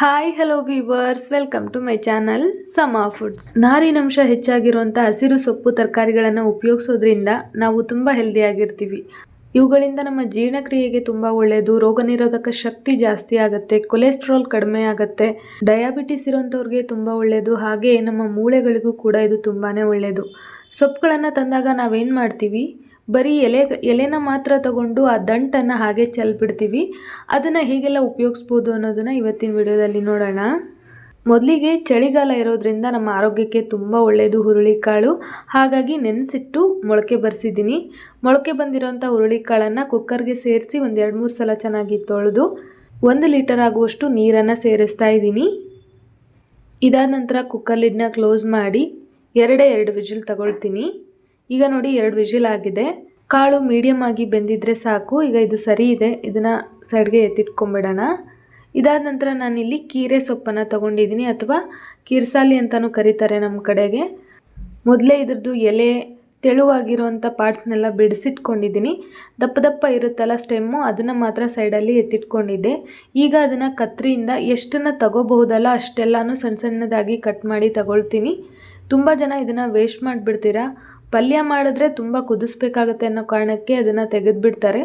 Hi hello viewers welcome to my channel Sama foods ನಾರಿನಂಶ ಹೆಚ್ಚಾಗಿರುವಂಥ ಹಸಿರು ಸೊಪ್ಪು ತರಕಾರಿಗಳನ್ನು ಉಪಯೋಗಿಸೋದ್ರಿಂದ ನಾವು ತುಂಬ ಹೆಲ್ದಿಯಾಗಿರ್ತೀವಿ ಇವುಗಳಿಂದ ನಮ್ಮ ಜೀರ್ಣಕ್ರಿಯೆಗೆ ತುಂಬ ಒಳ್ಳೆಯದು ರೋಗ ನಿರೋಧಕ ಶಕ್ತಿ ಜಾಸ್ತಿ ಆಗುತ್ತೆ ಕೊಲೆಸ್ಟ್ರಾಲ್ ಕಡಿಮೆ ಆಗುತ್ತೆ ಡಯಾಬಿಟಿಸ್ ಇರೋಂಥವ್ರಿಗೆ ತುಂಬ ಒಳ್ಳೆಯದು ಹಾಗೆ ನಮ್ಮ ಮೂಳೆಗಳಿಗೂ ಕೂಡ ಇದು ತುಂಬಾ ಒಳ್ಳೆಯದು ಸೊಪ್ಪುಗಳನ್ನು ತಂದಾಗ ನಾವೇನು ಮಾಡ್ತೀವಿ? ಬರೀ ಎಲೆ, ಎಲೆನ ಮಾತ್ರ ತಗೊಂಡು ಆ ದಂಟನ್ನು ಹಾಗೆ ಚೆಲ್ಬಿಡ್ತೀವಿ. ಅದನ್ನು ಹೇಗೆಲ್ಲ ಉಪಯೋಗಿಸ್ಬೋದು ಅನ್ನೋದನ್ನು ಇವತ್ತಿನ ವಿಡಿಯೋದಲ್ಲಿ ನೋಡೋಣ. ಮೊದಲಿಗೆ ಚಳಿಗಾಲ ಇರೋದ್ರಿಂದ ನಮ್ಮ ಆರೋಗ್ಯಕ್ಕೆ ತುಂಬ ಒಳ್ಳೆಯದು ಹುರುಳಿಕಾಳು. ಹಾಗಾಗಿ ನೆನೆಸಿಟ್ಟು ಮೊಳಕೆ ಬರೆಸಿದ್ದೀನಿ. ಮೊಳಕೆ ಬಂದಿರೋಂಥ ಹುರುಳಿಕಾಳನ್ನು ಕುಕ್ಕರ್ಗೆ ಸೇರಿಸಿ ಒಂದು ಎರಡು ಮೂರು ಸಲ ಚೆನ್ನಾಗಿ ತೊಳೆದು ಒಂದು ಲೀಟರ್ ಆಗುವಷ್ಟು ನೀರನ್ನು ಸೇರಿಸ್ತಾ ಇದ್ದೀನಿ. ಇದಾದ ನಂತರ ಕುಕ್ಕರ್ ಲಿಡ್ನ ಕ್ಲೋಸ್ ಮಾಡಿ ಎರಡೇ ಎರಡು ವಿಜಿಲ್ ತಗೊಳ್ತೀನಿ. ಈಗ ನೋಡಿ ಎರಡು ವಿಜಿಲ್ ಆಗಿದೆ. ಕಾಳು ಮೀಡಿಯಮ್ ಆಗಿ ಬೆಂದಿದ್ರೆ ಸಾಕು. ಈಗ ಇದು ಸರಿ ಇದೆ. ಇದನ್ನು ಸೈಡ್ಗೆ ಎತ್ತಿಟ್ಕೊಂಬಿಡೋಣ. ಇದಾದ ನಂತರ ನಾನಿಲ್ಲಿ ಕೀರೆ ಸೊಪ್ಪನ್ನು ತೊಗೊಂಡಿದ್ದೀನಿ ಅಥವಾ ಕೀರ್ಸಾಲಿ ಅಂತಲೂ ಕರೀತಾರೆ ನಮ್ಮ ಕಡೆಗೆ. ಮೊದಲೇ ಇದ್ರದ್ದು ಎಲೆ ತೆಳುವಾಗಿರುವಂಥ ಪಾರ್ಟ್ಸ್ನೆಲ್ಲ ಬಿಡಿಸಿಟ್ಕೊಂಡಿದ್ದೀನಿ. ದಪ್ಪ ದಪ್ಪ ಇರುತ್ತಲ್ಲ ಸ್ಟೆಮ್ಮು ಅದನ್ನು ಮಾತ್ರ ಸೈಡಲ್ಲಿ ಎತ್ತಿಟ್ಕೊಂಡಿದ್ದೆ. ಈಗ ಅದನ್ನು ಕತ್ರಿಯಿಂದ ಎಷ್ಟನ್ನು ತಗೋಬಹುದಲ್ಲ ಅಷ್ಟೆಲ್ಲನೂ ಸಣ್ಣ ಸಣ್ಣದಾಗಿ ಕಟ್ ಮಾಡಿ ತಗೊಳ್ತೀನಿ. ತುಂಬ ಜನ ಇದನ್ನು ವೇಸ್ಟ್ ಮಾಡಿಬಿಡ್ತೀರಾ? ಪಲ್ಯ ಮಾಡಿದ್ರೆ ತುಂಬ ಕುದಿಸ್ಬೇಕಾಗತ್ತೆ ಅನ್ನೋ ಕಾರಣಕ್ಕೆ ಅದನ್ನು ತೆಗೆದುಬಿಡ್ತಾರೆ.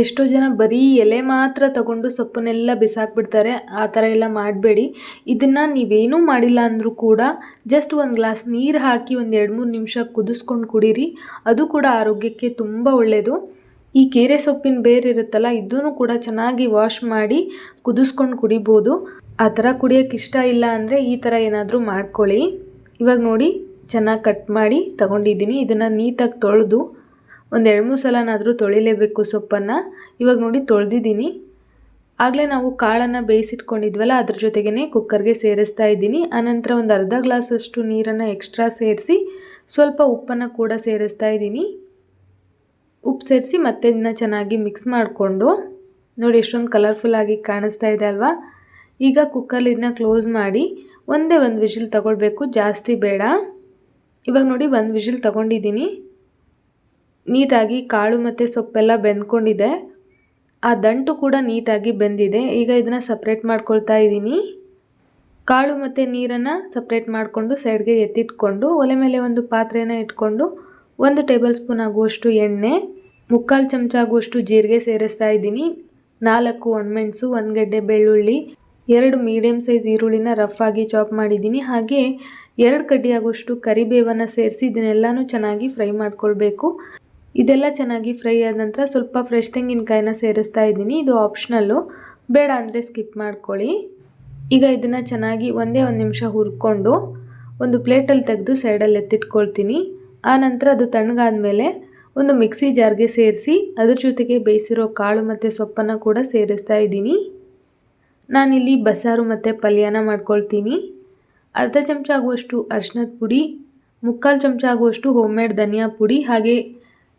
ಎಷ್ಟೋ ಜನ ಬರೀ ಎಲೆ ಮಾತ್ರ ತಗೊಂಡು ಸೊಪ್ಪನ್ನೆಲ್ಲ ಬಿಸಾಕ್ಬಿಡ್ತಾರೆ. ಆ ಥರ ಎಲ್ಲ ಮಾಡಬೇಡಿ. ಇದನ್ನು ನೀವೇನೂ ಮಾಡಿಲ್ಲ ಅಂದರೂ ಕೂಡ ಜಸ್ಟ್ ಒಂದು ಗ್ಲಾಸ್ ನೀರು ಹಾಕಿ ಒಂದು ಎರಡು ಮೂರು ನಿಮಿಷ ಕುದಿಸ್ಕೊಂಡು ಕುಡೀರಿ. ಅದು ಕೂಡ ಆರೋಗ್ಯಕ್ಕೆ ತುಂಬ ಒಳ್ಳೆಯದು ಈ ಕೀರೆ ಸೊಪ್ಪಿನ ಬೇರೆ ಇರುತ್ತಲ್ಲ ಇದನ್ನು ಕೂಡ ಚೆನ್ನಾಗಿ ವಾಶ್ ಮಾಡಿ ಕುದಿಸ್ಕೊಂಡು ಕುಡಿಬೋದು. ಆ ಥರ ಕುಡಿಯೋಕ್ಕೆ ಇಷ್ಟ ಇಲ್ಲ ಅಂದರೆ ಈ ಥರ ಏನಾದರೂ ಮಾಡ್ಕೊಳ್ಳಿ. ಇವಾಗ ನೋಡಿ ಚೆನ್ನಾಗಿ ಕಟ್ ಮಾಡಿ ತಗೊಂಡಿದ್ದೀನಿ. ಇದನ್ನು ನೀಟಾಗಿ ತೊಳೆದು ಒಂದು ಎರಡು ಮೂರು ಸಲನಾದರೂ ತೊಳಿಲೇಬೇಕು ಸೊಪ್ಪನ್ನು. ಇವಾಗ ನೋಡಿ ತೊಳೆದಿದ್ದೀನಿ. ಆಗಲೇ ನಾವು ಕಾಳನ್ನು ಬೇಯಿಸಿಟ್ಕೊಂಡಿದ್ವಲ್ಲ, ಅದ್ರ ಜೊತೆಗೇ ಕುಕ್ಕರ್ಗೆ ಸೇರಿಸ್ತಾ ಇದ್ದೀನಿ. ಆನಂತರ ಒಂದು ಅರ್ಧ ಗ್ಲಾಸಷ್ಟು ನೀರನ್ನು ಎಕ್ಸ್ಟ್ರಾ ಸೇರಿಸಿ ಸ್ವಲ್ಪ ಉಪ್ಪನ್ನು ಕೂಡ ಸೇರಿಸ್ತಾ ಇದ್ದೀನಿ. ಉಪ್ಪು ಸೇರಿಸಿ ಮತ್ತೆ ಇದನ್ನ ಚೆನ್ನಾಗಿ ಮಿಕ್ಸ್ ಮಾಡಿಕೊಂಡು. ನೋಡಿ ಎಷ್ಟೊಂದು ಕಲರ್ಫುಲ್ಲಾಗಿ ಕಾಣಿಸ್ತಾ ಇದೆ ಅಲ್ವಾ? ಈಗ ಕುಕ್ಕರ್ ಇದನ್ನ ಕ್ಲೋಸ್ ಮಾಡಿ ಒಂದೇ ಒಂದು ವಿಷಿಲ್ ತಗೊಳ್ಬೇಕು. ಜಾಸ್ತಿ ಬೇಡ. ಇವಾಗ ನೋಡಿ ಒಂದು ವಿಷಿಲ್ ತಗೊಂಡಿದ್ದೀನಿ ನೀಟಾಗಿ ಕಾಳು ಮತ್ತು ಸೊಪ್ಪೆಲ್ಲ ಬೆಂದ್ಕೊಂಡಿದೆ. ಆ ದಂಟು ಕೂಡ ನೀಟಾಗಿ ಬೆಂದಿದೆ. ಈಗ ಇದನ್ನು ಸಪ್ರೇಟ್ ಮಾಡ್ಕೊಳ್ತಾ ಇದ್ದೀನಿ ಕಾಳು ಮತ್ತು ನೀರನ್ನು ಸಪ್ರೇಟ್ ಮಾಡಿಕೊಂಡು ಸೈಡ್ಗೆ ಎತ್ತಿಟ್ಕೊಂಡು, ಒಲೆ ಮೇಲೆ ಒಂದು ಪಾತ್ರೆನ ಇಟ್ಕೊಂಡು ಒಂದು ಟೇಬಲ್ ಸ್ಪೂನ್ ಆಗುವಷ್ಟು ಎಣ್ಣೆ, ಮುಕ್ಕಾಲು ಚಮಚ ಆಗುವಷ್ಟು ಜೀರಿಗೆ ಸೇರಿಸ್ತಾ ಇದ್ದೀನಿ ನಾಲ್ಕು ಒಣಮೆಣಸು ಒಂದು ಗಡ್ಡೆ ಬೆಳ್ಳುಳ್ಳಿ ಎರಡು ಮೀಡಿಯಮ್ ಸೈಜ್ ಈರುಳ್ಳಿನ ರಫ್ ಆಗಿ ಚಾಪ್ ಮಾಡಿದ್ದೀನಿ. ಹಾಗೆ ಎರಡು ಕಡ್ಡಿಯಾಗುವಷ್ಟು ಕರಿಬೇವನ್ನು ಸೇರಿಸಿ ಇದನ್ನೆಲ್ಲನೂ ಚೆನ್ನಾಗಿ ಫ್ರೈ ಮಾಡ್ಕೊಳ್ಬೇಕು. ಇದೆಲ್ಲ ಚೆನ್ನಾಗಿ ಫ್ರೈ ಆದ ನಂತರ ಸ್ವಲ್ಪ ಫ್ರೆಶ್ ತೆಂಗಿನಕಾಯಿನ ಸೇರಿಸ್ತಾ ಇದ್ದೀನಿ. ಇದು ಆಪ್ಷನಲ್ಲು ಬೇಡ ಅಂದರೆ ಸ್ಕಿಪ್ ಮಾಡ್ಕೊಳ್ಳಿ. ಈಗ ಇದನ್ನು ಚೆನ್ನಾಗಿ ಒಂದೇ ಒಂದು ನಿಮಿಷ ಹುರ್ಕೊಂಡು ಒಂದು ಪ್ಲೇಟಲ್ಲಿ ತೆಗೆದು ಸೈಡಲ್ಲಿ ಎತ್ತಿಟ್ಕೊಳ್ತೀನಿ. ಆ ನಂತರ ಅದು ತಣ್ಣಗಾದ್ಮೇಲೆ ಒಂದು ಮಿಕ್ಸಿ ಜಾರ್ಗೆ ಸೇರಿಸಿ ಅದ್ರ ಜೊತೆಗೆ ಬೇಯಿಸಿರೋ ಕಾಳು ಮತ್ತು ಸೊಪ್ಪನ್ನು ಕೂಡ ಸೇರಿಸ್ತಾ ಇದ್ದೀನಿ. ನಾನಿಲ್ಲಿ ಬಸಾರು ಮತ್ತು ಪಲ್ಯನ ಮಾಡ್ಕೊಳ್ತೀನಿ. ಅರ್ಧ ಚಮಚ ಆಗುವಷ್ಟು ಅರ್ಶಿನದ ಪುಡಿ, ಮುಕ್ಕಾಲು ಚಮಚ ಆಗುವಷ್ಟು ಹೋಮ್ಮೇಡ್ ಧನಿಯಾ ಪುಡಿ, ಹಾಗೆ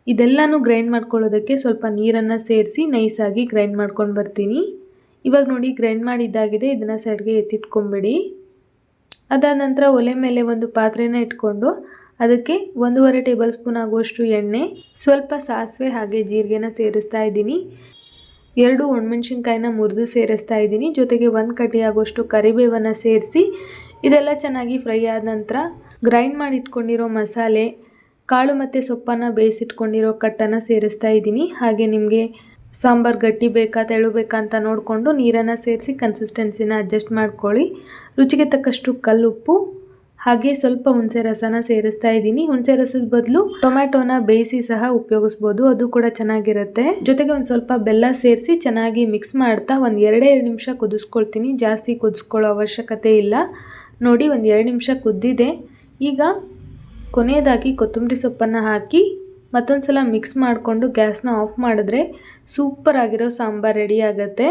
ಇದೆಲ್ಲನೂ ಗ್ರೈಂಡ್ ಮಾಡ್ಕೊಳ್ಳೋದಕ್ಕೆ ಸ್ವಲ್ಪ ನೀರನ್ನು ಸೇರಿಸಿ ನೈಸಾಗಿ ಗ್ರೈಂಡ್ ಮಾಡ್ಕೊಂಡು ಬರ್ತೀನಿ. ಇವಾಗ ನೋಡಿ ಗ್ರೈಂಡ್ ಮಾಡಿದ್ದಾಗಿದೆ, ಇದನ್ನು ಸೈಡ್ಗೆ ಎತ್ತಿಟ್ಕೊಂಬಿಡಿ. ಅದಾದ ನಂತರ ಒಲೆ ಮೇಲೆ ಒಂದು ಪಾತ್ರೆನ ಇಟ್ಕೊಂಡು ಅದಕ್ಕೆ ಒಂದೂವರೆ ಟೇಬಲ್ ಸ್ಪೂನ್ ಆಗುವಷ್ಟು ಎಣ್ಣೆ, ಸ್ವಲ್ಪ ಸಾಸಿವೆ ಹಾಗೆ ಜೀರಿಗೆನ ಸೇರಿಸ್ತಾ ಇದ್ದೀನಿ. ಎರಡು ಒಣಮೆಣ್ಸಿನ್ಕಾಯಿನ ಮುರಿದು ಸೇರಿಸ್ತಾ ಇದ್ದೀನಿ. ಜೊತೆಗೆ ಒಂದು ಆಗೋಷ್ಟು ಕರಿಬೇವನ್ನು ಸೇರಿಸಿ, ಇದೆಲ್ಲ ಚೆನ್ನಾಗಿ ಫ್ರೈ ಆದ ನಂತರ ಗ್ರೈಂಡ್ ಮಾಡಿ ಇಟ್ಕೊಂಡಿರೋ ಮಸಾಲೆ, ಕಾಳು ಮತ್ತು ಸೊಪ್ಪನ್ನು ಬೇಯಿಸಿಟ್ಕೊಂಡಿರೋ ಕಟ್ಟನ್ನು ಸೇರಿಸ್ತಾ ಇದ್ದೀನಿ. ಹಾಗೆ ನಿಮಗೆ ಸಾಂಬಾರು ಗಟ್ಟಿ ಬೇಕಾ, ತೆಳು ಬೇಕಾ ಅಂತ ನೋಡಿಕೊಂಡು ನೀರನ್ನು ಸೇರಿಸಿ ಕನ್ಸಿಸ್ಟೆನ್ಸಿನ ಅಡ್ಜಸ್ಟ್ ಮಾಡ್ಕೊಳ್ಳಿ. ರುಚಿಗೆ ತಕ್ಕಷ್ಟು ಕಲ್ಲುಪ್ಪು ಹಾಗೆ ಸ್ವಲ್ಪ ಹುಣಸೆ ರಸನ ಸೇರಿಸ್ತಾ ಇದ್ದೀನಿ. ಹುಣಸೆ ರಸದ ಬದಲು ಟೊಮ್ಯಾಟೋನ ಬೇಯಿಸಿ ಸಹ ಉಪಯೋಗಿಸ್ಬೋದು. ಅದು ಕೂಡ ಚೆನ್ನಾಗಿರುತ್ತೆ. ಜೊತೆಗೆ ಒಂದು ಸ್ವಲ್ಪ ಬೆಲ್ಲ ಸೇರಿಸಿ ಚೆನ್ನಾಗಿ ಮಿಕ್ಸ್ ಮಾಡ್ತಾ ಒಂದು ಎರಡೇ ನಿಮಿಷ ಕುದಿಸ್ಕೊಳ್ತೀನಿ. ಜಾಸ್ತಿ ಕುದಿಸ್ಕೊಳ್ಳೋ ಅವಶ್ಯಕತೆ ಇಲ್ಲ. ನೋಡಿ ಒಂದು ಎರಡು ನಿಮಿಷ ಕುದ್ದಿದೆ. ಈಗ ಕೊನೆಯದಾಗಿ ಕೊತ್ತಂಬರಿ ಸೊಪ್ಪನ್ನು ಹಾಕಿ ಮತ್ತೊಂದು ಸಲ ಮಿಕ್ಸ್ ಮಾಡಿಕೊಂಡು ಗ್ಯಾಸ್ನ ಆಫ್ ಮಾಡಿದ್ರೆ ಸೂಪರ್ ಆಗಿರೋ ಸಾಂಬಾರು ರೆಡಿ ಆಗುತ್ತೆ.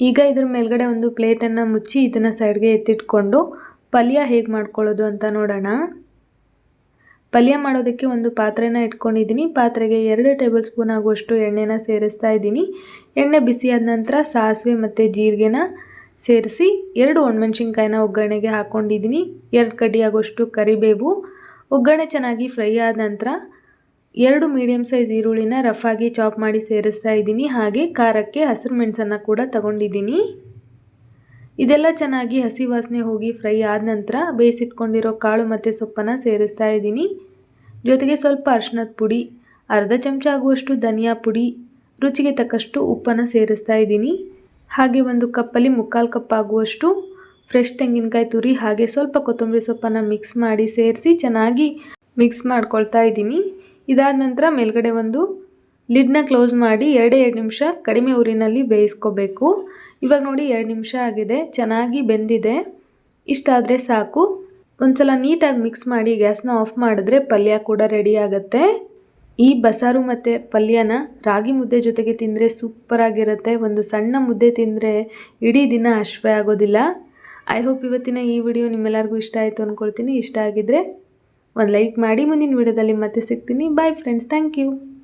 ಈಗ ಇದ್ರ ಮೇಲ್ಗಡೆ ಒಂದು ಪ್ಲೇಟನ್ನು ಮುಚ್ಚಿ ಇದನ್ನು ಸೈಡ್ಗೆ ಎತ್ತಿಟ್ಕೊಂಡು ಪಲ್ಯ ಹೇಗೆ ಮಾಡ್ಕೊಳ್ಳೋದು ಅಂತ ನೋಡೋಣ. ಪಲ್ಯ ಮಾಡೋದಕ್ಕೆ ಒಂದು ಪಾತ್ರೆನ ಇಟ್ಕೊಂಡಿದ್ದೀನಿ. ಪಾತ್ರೆಗೆ ಎರಡು ಟೇಬಲ್ ಸ್ಪೂನ್ ಆಗುವಷ್ಟು ಎಣ್ಣೆನ ಸೇರಿಸ್ತಾ ಇದ್ದೀನಿ. ಎಣ್ಣೆ ಬಿಸಿಯಾದ ನಂತರ ಸಾಸಿವೆ ಮತ್ತು ಜೀರಿಗೆನ ಸೇರಿಸಿ ಎರಡು ಒಣಮೆಣ್ಸಿನ್ಕಾಯಿನ ಒಗ್ಗರಣೆಗೆ ಹಾಕ್ಕೊಂಡಿದ್ದೀನಿ ಎರಡು ಕಡ್ಡಿ ಆಗುವಷ್ಟು ಕರಿಬೇವು. ಒಗ್ಗರಣೆ ಚೆನ್ನಾಗಿ ಫ್ರೈ ಆದ ನಂತರ ಎರಡು ಮೀಡಿಯಮ್ ಸೈಜ್ ಈರುಳ್ಳಿನ ರಫಾಗಿ ಚಾಪ್ ಮಾಡಿ ಸೇರಿಸ್ತಾ ಇದ್ದೀನಿ. ಹಾಗೆ ಖಾರಕ್ಕೆ ಹಸಿರು ಮೆಣಸನ್ನು ಕೂಡ ತಗೊಂಡಿದ್ದೀನಿ. ಇದೆಲ್ಲ ಚೆನ್ನಾಗಿ ಹಸಿ ವಾಸನೆ ಹೋಗಿ ಫ್ರೈ ಆದ ನಂತರ ಬೇಯಿಸಿಟ್ಕೊಂಡಿರೋ ಕಾಳು ಮತ್ತು ಸೊಪ್ಪನ್ನು ಸೇರಿಸ್ತಾ ಇದ್ದೀನಿ. ಜೊತೆಗೆ ಸ್ವಲ್ಪ ಅರ್ಶಿನದ ಪುಡಿ, ಅರ್ಧ ಚಮಚ ಆಗುವಷ್ಟು ಧನಿಯಾ ಪುಡಿ, ರುಚಿಗೆ ತಕ್ಕಷ್ಟು ಉಪ್ಪನ್ನು ಸೇರಿಸ್ತಾ ಇದ್ದೀನಿ. ಹಾಗೆ ಒಂದು ಕಪ್ಪಲ್ಲಿ ಮುಕ್ಕಾಲು ಕಪ್ ಆಗುವಷ್ಟು ಫ್ರೆಶ್ ತೆಂಗಿನಕಾಯಿ ತುರಿ ಹಾಗೆ ಸ್ವಲ್ಪ ಕೊತ್ತಂಬರಿ ಸೊಪ್ಪನ್ನು ಮಿಕ್ಸ್ ಮಾಡಿ ಸೇರಿಸಿ ಚೆನ್ನಾಗಿ ಮಿಕ್ಸ್ ಮಾಡ್ಕೊಳ್ತಾ ಇದ್ದೀನಿ. ಇದಾದ ನಂತರ ಮೇಲ್ಗಡೆ ಒಂದು ಲಿಡ್ನ ಕ್ಲೋಸ್ ಮಾಡಿ ಎರಡೇ ಎರಡು ನಿಮಿಷ ಕಡಿಮೆ ಊರಿನಲ್ಲಿ ಬೇಯಿಸ್ಕೋಬೇಕು. ಇವಾಗ ನೋಡಿ ಎರಡು ನಿಮಿಷ ಆಗಿದೆ, ಚೆನ್ನಾಗಿ ಬೆಂದಿದೆ. ಇಷ್ಟಾದರೆ ಸಾಕು. ಒಂದ್ಸಲ ನೀಟಾಗಿ ಮಿಕ್ಸ್ ಮಾಡಿ ಗ್ಯಾಸ್ನ ಆಫ್ ಮಾಡಿದ್ರೆ ಪಲ್ಯ ಕೂಡ ರೆಡಿ ಆಗುತ್ತೆ. ಈ ಬಸಾರು ಮತ್ತು ಪಲ್ಯನ ರಾಗಿ ಮುದ್ದೆ ಜೊತೆಗೆ ತಿಂದರೆ ಸೂಪರಾಗಿರುತ್ತೆ ಒಂದು ಸಣ್ಣ ಮುದ್ದೆ ತಿಂದರೆ ಇಡೀ ದಿನ ಅಶ್ವೆ ಆಗೋದಿಲ್ಲ. ಐ ಹೋಪ್ ಇವತ್ತಿನ ಈ ವಿಡಿಯೋ ನಿಮ್ಮೆಲ್ಲರಿಗೂ ಇಷ್ಟ ಆಯಿತು ಅಂದ್ಕೊಳ್ತೀನಿ ಇಷ್ಟ ಆಗಿದ್ದರೆ ಒಂದು ಲೈಕ್ ಮಾಡಿ ಮುಂದಿನ ವಿಡಿಯೋದಲ್ಲಿ ಮತ್ತೆ ಸಿಗ್ತೀನಿ. Bye friends thank you